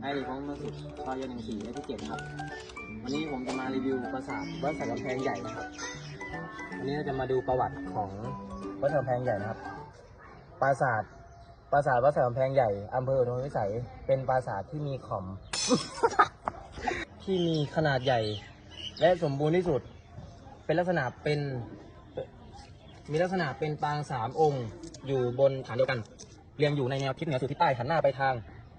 ไอเด็กของมาสุดซอยยหนึ่งสี่และที่เจ็ดครับ วันนี้ผมจะมารีวิวปราสาทวัดสันกำแพงใหญ่นะครับ วันนี้เราจะมาดูประวัติของวัดสันกำแพงใหญ่นะครับ ปราสาท ปราสาทวัดสันกำแพงใหญ่อำเภออุดมวิสัย เป็นปราสาทที่มีขอม ที่มีขนาดใหญ่ และสมบูรณ์ที่สุด เป็นลักษณะเป็น มีลักษณะเป็นปางสามองค์ อยู่บนฐานเดียวกัน เรียงอยู่ในแนวทิศเหนือสู่ทิศใต้หันหน้าไปทาง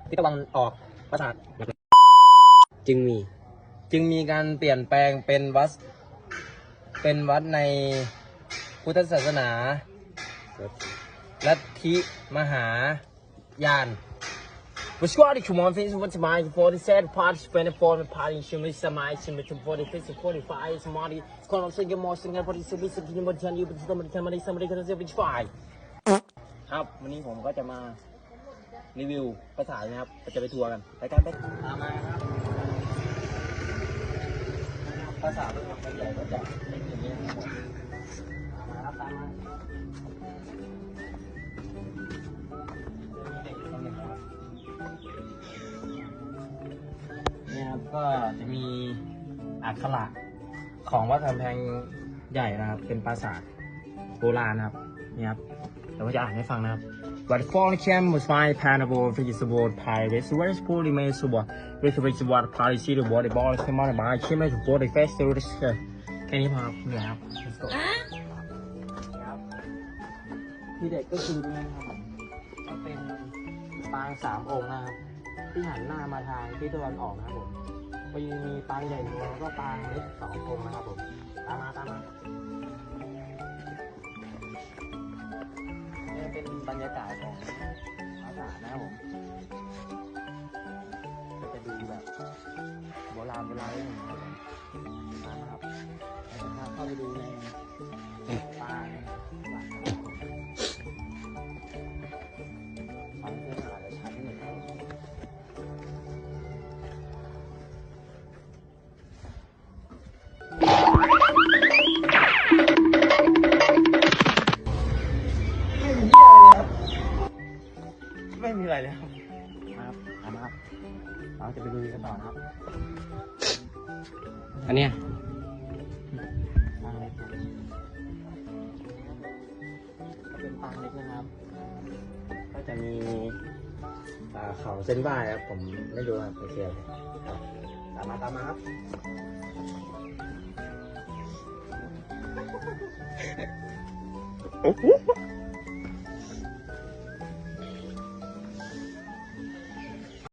ทิศตะวันออก ปราสาทจึงมี จึงมีการเปลี่ยนแปลงเป็นวัด เป็นวัดในพุทธศาสนา ลัทธิมหายาน What's what you want things what's my for the sad part spend for the party should be some I should be for the face for the fire somebody call on singing more singing for the city city number 10 you but somebody somebody somebody can say which fire ครับวันนี้ผมก็จะมา รีวิวภาษาทนะครับก็จะไปทัวร์กันไปกันไปตามมาครับภาษาทเป็นใหญ่ก็จะเป็นอย่างนี้นะครับมมาครับตามมาเนี่ยครับก็จะมีอักขระของวัดกำแพงใหญ่นะครับ เป็นปราสาทโบราณนะครับนี่ครับเดี๋ยวผมจะอ่านให้ฟังนะครับ But fallen camp was fine panable visible pirates where is poorly made super with which water party see the water ball came on by came to body fast to the sky แค่นี้พอครับเหนื่อยครับ Let's go ครับที่เด็กก็คือนี่นะครับผมก็เป็นปางสามองค์นะครับ ที่หันหน้ามาทางทิศตะวันออกนะครับผมก็ยังมีปางใหญ่หนึ่งองค์แล้วก็ปางเล็กสององค์นะครับผมตามมาตามมา บรรยากาศของปราสาทนะครับผมก็จะดูแบบโบราณโบราณนิดหนึงนะครับผมตามมาครับเราเข้าไปดูในปางหลัง ไม่มีอะไรเลยครับครับตามมาครับเราจะไปดูกันต่อนะครับอันเนี้ยปางเล็กครับก็เป็นปางเล็กนะครับ ก็จะมีอ่าเขาเส้นไหว้ครับ ผมไม่รู้ครับโอเคครับตามมาตามมาครับ โอ้โห